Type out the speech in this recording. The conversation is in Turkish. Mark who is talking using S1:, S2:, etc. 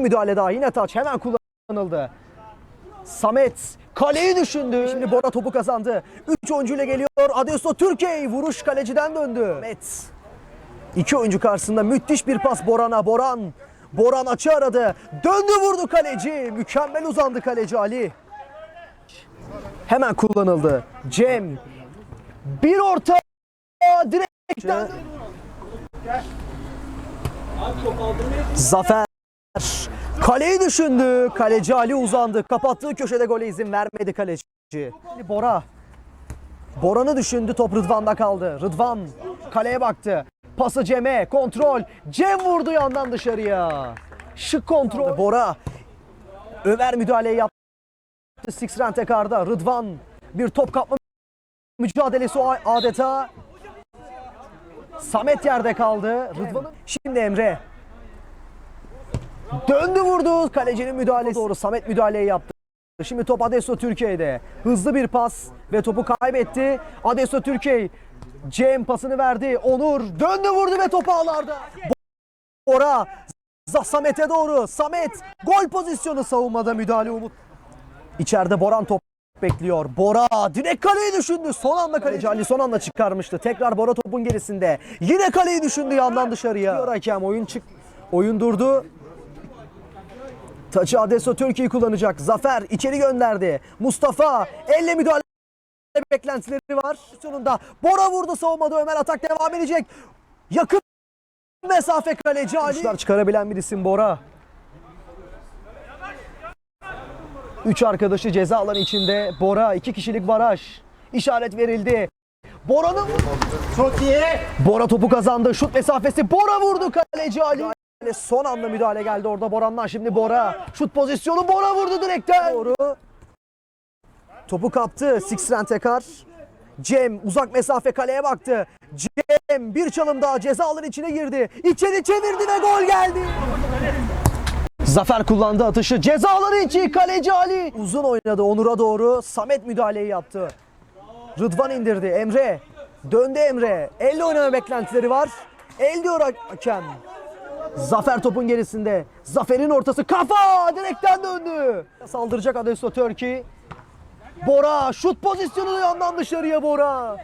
S1: müdahale daha yine taç hemen kullanıldı. Samet kaleyi düşündü. Şimdi Bora topu kazandı. 3 oyuncuyla geliyor. Adesso Türkiye vuruş kaleciden döndü. Samet. İki oyuncu karşısında müthiş bir pas Boran'a. Boran. Boran açı aradı. Döndü vurdu kaleci. Mükemmel uzandı kaleci Ali. Hemen kullanıldı. Cem. Bir orta. Direkten. Zafer. Kaleyi düşündü. Kaleci Ali uzandı. Kapattığı köşede gole izin vermedi kaleci. Bora. Boran'ı düşündü. Top Rıdvan'da kaldı. Rıdvan kaleye baktı. Pası Cem'e. Kontrol. Cem vurdu yandan dışarıya. Şık kontrol. Bora. Ömer müdahaleyi yaptı. Sixren tekrarda. Rıdvan bir top kapma mücadelesi adeta. Samet yerde kaldı. Rıdvan'ın şimdi Emre. Döndü vurdu. Kalecinin müdahalesi doğru. Samet müdahaleyi yaptı. Şimdi top Adesso Türkiye'de. Hızlı bir pas ve topu kaybetti. Adesso Türkiye. Cem pasını verdi. Onur döndü vurdu ve topu ağlarda. Bora Samet'e doğru. Samet gol pozisyonu savunmada müdahale Umut. İçeride Boran top bekliyor. Bora direkt kaleyi düşündü. Son anda kaleci Ali son anda çıkarmıştı. Tekrar Bora topun gerisinde. Yine kaleyi düşündü yandan dışarıya. Diyor hakem oyun çık. Oyun durdu. Taçı Adesso Türkiye kullanacak. Zafer içeri gönderdi. Mustafa elle müdahale beklentileri var. Sonunda Bora vurdu savunmada Ömer atak devam edecek. Yakın mesafe kaleci Ali. Uçlar çıkarabilen bir isim Bora. Üç arkadaşı ceza alanı içinde. Bora iki kişilik baraj. İşaret verildi. Bora'nın
S2: Çok iyi.
S1: Bora topu kazandı. Şut mesafesi. Bora vurdu kaleci Ali. Son anda müdahale geldi orada Boran'dan. Şimdi Bora. Şut pozisyonu. Bora vurdu direkten. Doğru. Topu kaptı. Sixren tekrar. Cem uzak mesafe kaleye baktı. Cem bir çalım daha ceza alanı içine girdi. İçeri çevirdi ve gol geldi. Zafer kullandı atışı. Ceza alanı içi kaleci Ali. Uzun oynadı Onur'a doğru. Samet müdahaleyi yaptı. Rıdvan indirdi. Emre. Döndü Emre. Elle oynama beklentileri var. El diyor hakem. Zafer topun gerisinde. Zafer'in ortası kafa direkten döndü. Saldıracak Adesso Turkey. Bora şut pozisyonu yandan dışarıya Bora.